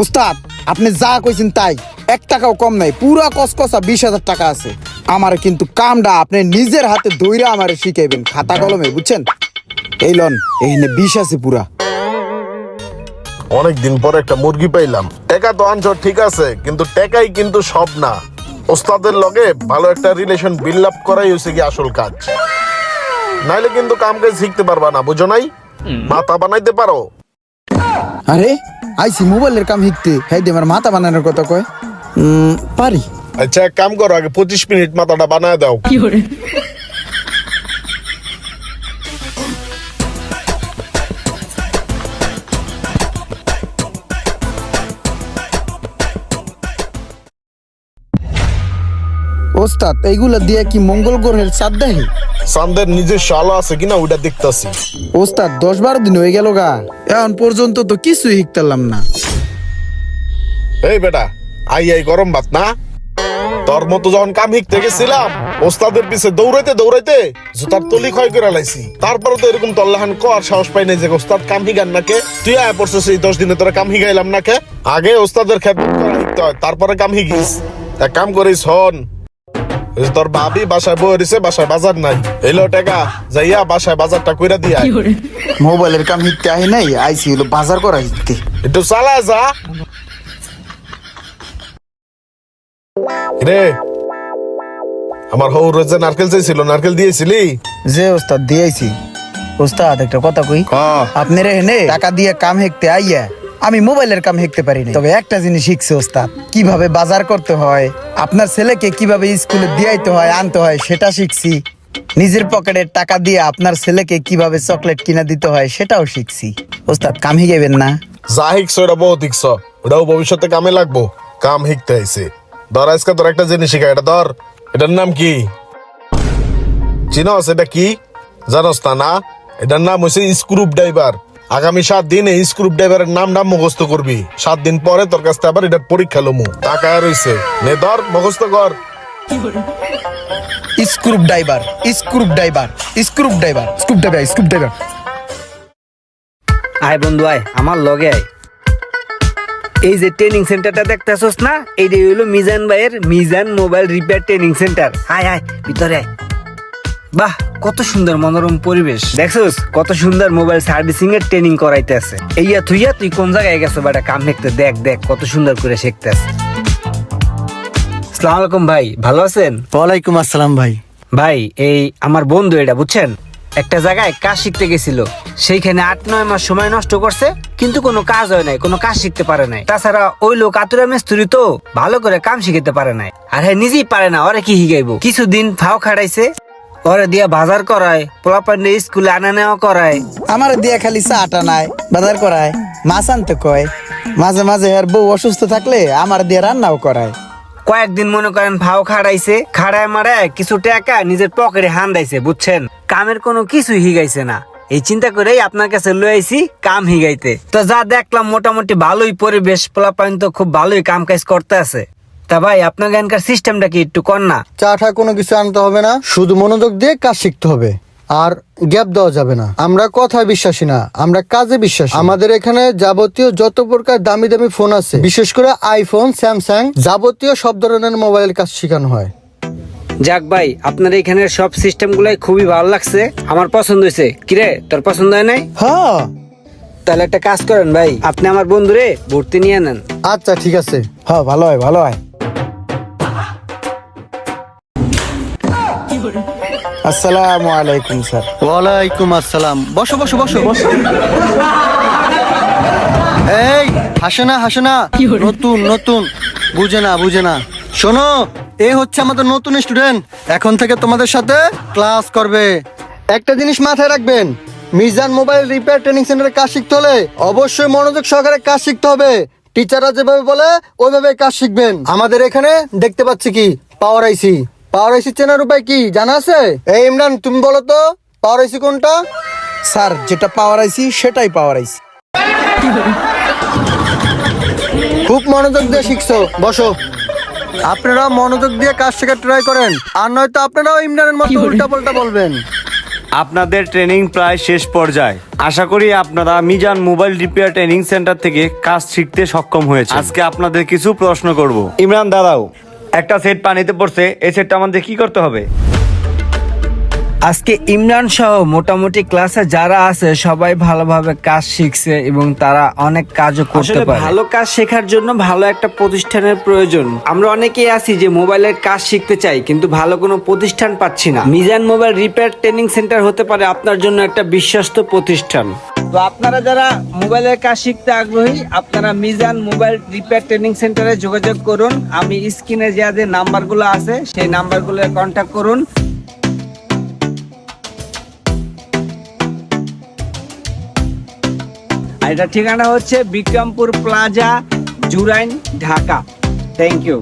ওস্তাদ আপনি যা কইছেন তাই। এক টাকাও কম নাই পুরা কসকসা বিশ হাজার টাকা আছে। আমার কিন্তু কামটা আপনি নিজের হাতে দইরা আমারে শিখাইবেন খাতা কলমে বুঝছেন? এই লন এইখানে বিষ আছে পুরা। অনেক দিন পর একটা মুরগি পাইলাম। টাকা তো আনছো ঠিক আছে কিন্তু টাকাই কিন্তু সব না। ওস্তাদের লগে ভালো একটা রিলেশন বিল্ড আপ করাই হয়েছে কি আসল কাজ। নাইলে কিন্তু কাম কাজ শিখতে পারবা না বুঝো নাই? মাথা বানাইতে পারো। আরে আইসি মোবাইলের কাম শিখতে। হ্যাঁ দিয়ে আমার মাথা বানানোর কথা কয়। উম, পারি। আচ্ছা এক কাম করো আগে পঁচিশ মিনিট মাথাটা বানায় দাও। ওস্তাদ এইগুলা দিয়ে কি মঙ্গল গ্রহের চাঁদ দেখে? সান্দের নিজস্ব আলো আছে কিনা ওইটা দেখতাছি। ওস্তাদ দশ বারো দিন হয়ে গেল গা। এখন পর্যন্ত তো কিছুই শিখতাম না। এই বেটা আই আই গরম ভাত না? তোর মতো যখন কাম শিখতে গেছিলাম ওস্তাদের পিছে দৌড়াইতে দৌড়াইতে জুতার তলি ক্ষয় করে লাইছি। তারপরে তো এরকম তল্লাহান কর সাহস পাই নাই যে ওস্তাদ কাম শিখান নাকে তুই আয় পড়ছিস এই দশ দিনে তোরা কাম শিখাইলাম নাকে আগে ওস্তাদের খেদমত করা শিখতে হয় তারপরে কাম শিখিস। এক কাম করিস হন তোর ভাবি বাসায় বই রয়েছে বাসায় বাজার নাই। এলো টাকা যাইয়া বাসায় বাজারটা কইরা দিয়া মোবাইলের কাম শিখতে আহে নাই আইসি হলো বাজার করা শিখতে একটু চালা যা। রে আমার হৌ রোজে নারকেল চাইছিল নারকেল দিয়েছিলি? যে ওস্তাদ দিয়েছি। ওস্তাদ একটা কথা কই? আপনি রে হেনে টাকা দিয়ে কাম হেকতে আইয়া আমি মোবাইলের কাম শিখতে পারি না তবে একটা জিনিস শিখছে ওস্তাদ, কীভাবে বাজার করতে হয়, আপনার ছেলেকে কীভাবে স্কুলে দিয়াইতে হয়, আনতে হয়, সেটা শিখছি। নিজের পকেটে টাকা দিয়ে আপনার ছেলেকে কীভাবে চকলেট কিনা দিতে হয়, সেটাও শিখছি। ওস্তাদ, কাম হিগেবেন না। যা হিকছ ওটা বহুত হিকছ ওটাও ভবিষ্যতে কামে লাগবো। কাম হিকতে আইছে। ধর, আজকে তোর একটা জিনিস শিখা এটা ধর। এটার নাম কি? চিনস, এটা কি? জানস তা না? এটার নাম হচ্ছে স্ক্রুপ ড্রাইভার আগামী সাত দিন এই স্ক্রুপ ড্রাইভারের নাম নাম মুখস্থ করবি। সাত দিন পরে তোর কাছ থেকে আবার এটার পরীক্ষা লমু। টাকা রইছে। নে ধর মুখস্থ কর। Screw driver screw driver screw driver screw driver screw driver. আয় বন্ধু আয়। আমার লগে আয়। এই যে ট্রেনিং সেন্টারটা দেখতেছস না? এইটাই হইল মিজান ভাইয়ের Mizan mobile repair training center আয় আয় ভিতরে আয়। বাহ কত সুন্দর মনোরম পরিবেশ। দেখছস কত সুন্দর মোবাইল সার্ভিসিং এর ট্রেনিং করাইতে আছে। এইয়া তুইয়া তুই কোন জায়গায় গেছো বাটা? কাম দেখতে দেখ দেখ কত সুন্দর করে শিখতে আছে। সালাম আলাইকুম ভাই ভালো আছেন? ওয়ালাইকুম আসসালাম ভাই। ভাই এই আমার বন্ধু এটা বুঝছেন? একটা জায়গায় কাজ শিখতে গেছিল। সেইখানে আট নয় মাস সময় নষ্ট করছে কিন্তু কোনো কাজ হয় নাই কোনো কাজ শিখতে পারে নাই। তাছাড়া ওই লোক আতুরা মিস্ত্রি তো ভালো করে কাম শিখতে পারে নাই। আর হ্যাঁ নিজেই পারে না ওরা কি শিখাইবো? কিছুদিন ফাও খাটাইছে ওরে দিয়া বাজার করায় পোলাপান্ডে স্কুলে আনা নেওয়া করায়। আমার দিয়া খালি চা আটা নাই বাজার করায়। মাছ আনতে কয়। মাঝে মাঝে আর বউ অসুস্থ থাকলে আমার দিয়ে রান্নাও করায়। কয়েকদিন মনে করেন ভাও খাড়াইছে খাড়ায় মারায় কিছু টাকা নিজের পকেটে হান্দাইছে বুঝছেন? কামের কোনো কিছু হিগাইছে না। এই চিন্তা করেই আপনার কাছে লই আইছি কাম হিগাইতে। তো যা দেখলাম মোটামুটি ভালোই পরিবেশ পোলাপাইন তো খুব ভালোই কাম কাজ করতে আছে। তা ভাই আপনার এখানকার সিস্টেমটা কি একটু কর না? চাটা কোনো কিছু আনতে হবে না শুধু মনোযোগ দিয়ে কাজ শিখতে হবে। আর গ্যাপ দেওয়া যাবে না। আমরা কথায় বিশ্বাসী না আমরা কাজে বিশ্বাসী। আমাদের এখানে যাবতীয় যত প্রকার দামি দামি ফোন আছে বিশেষ করে আইফোন স্যামসাং যাবতীয় সব ধরনের মোবাইলের কাজ শেখানো হয়। যাক ভাই আপনার এখানের সব সিস্টেম গুলাই খুবই ভালো লাগছে। আমার পছন্দ হয়েছে। কিরে তোর পছন্দ হয় নাই? হ্যাঁ। তাহলে একটা কাজ করেন ভাই আপনি আমার বন্ধুরে ভর্তি নিয়ে নেন। আচ্ছা ঠিক আছে। হ্যাঁ ভালো হয় ভালো হয়। আসসালামু আলাইকুম স্যার। ওয়ালাইকুম আসসালাম। বসো বসো বসো। এই হাসে না হাসে না নতুন নতুন। বুঝে না বুঝে না। শোনো এ হচ্ছে আমাদের নতুন স্টুডেন্ট। এখন থেকে তোমাদের সাথে ক্লাস করবে। একটা জিনিস মাথায় রাখবেন মিজান মোবাইল রিপেয়ার ট্রেনিং সেন্টারে কাজ শিখতে হলে অবশ্যই মনোযোগ সহকারে কাজ শিখতে হবে। টিচাররা যেভাবে বলে ওইভাবে কাজ শিখবেন। আমাদের এখানে দেখতে পাচ্ছি কি? পাওয়ার আইসি পাওয়ার আইসি চেনার উপায় কি? জানা আছে? এই ইমরান তুমি বলো তো পাওয়ার আইসি কোনটা? স্যার যেটা পাওয়ার আইছি সেটাই পাওয়ার আইছি খুব মনোযোগ দিয়ে শিখছো বসো। আপনারা মনোযোগ দিয়ে কাজ শেখার ট্রাই করেন আর নয়তো আপনারাও ইমরানের মতো উল্টা পাল্টা বলবেন। আপনাদের ট্রেনিং প্রায় শেষ পর্যায়ে। আশা করি আপনারা Mizan mobile repair training center থেকে কাজ শিখতে সক্ষম হয়েছে আজকে আপনাদের কিছু প্রশ্ন করব। ইমরান দাদাও একটা সেট পানিতে পড়ছে এই সেটটা আমাদের কি করতে হবে? আজকে ইমরান সহ মোটামুটি ক্লাসে যারা আছে সবাই ভালোভাবে কাজ শিখছে এবং তারা অনেক কাজও করতে পারে। ভালো কাজ শেখার জন্য ভালো একটা প্রতিষ্ঠানের প্রয়োজন। আমরা অনেকেই আছি যে মোবাইলের কাজ শিখতে চাই কিন্তু ভালো কোনো প্রতিষ্ঠান পাচ্ছি না। Mizan mobile repair training center হতে পারে আপনার জন্য একটা বিশ্বস্ত প্রতিষ্ঠান। তো আপনারা যারা মোবাইলের কাজ শিখতে আগ্রহী, আপনারা মিজান মোবাইল রিপেয়ার ট্রেনিং সেন্টারে যোগাযোগ করুন। আমি স্ক্রিনে যে যে নাম্বারগুলো আছে, সেই নাম্বারগুলো কন্ট্যাক্ট করুন। আর এটা ঠিকানা হচ্ছে Bikrampur plaza, Jurain, Dhaka. Thank you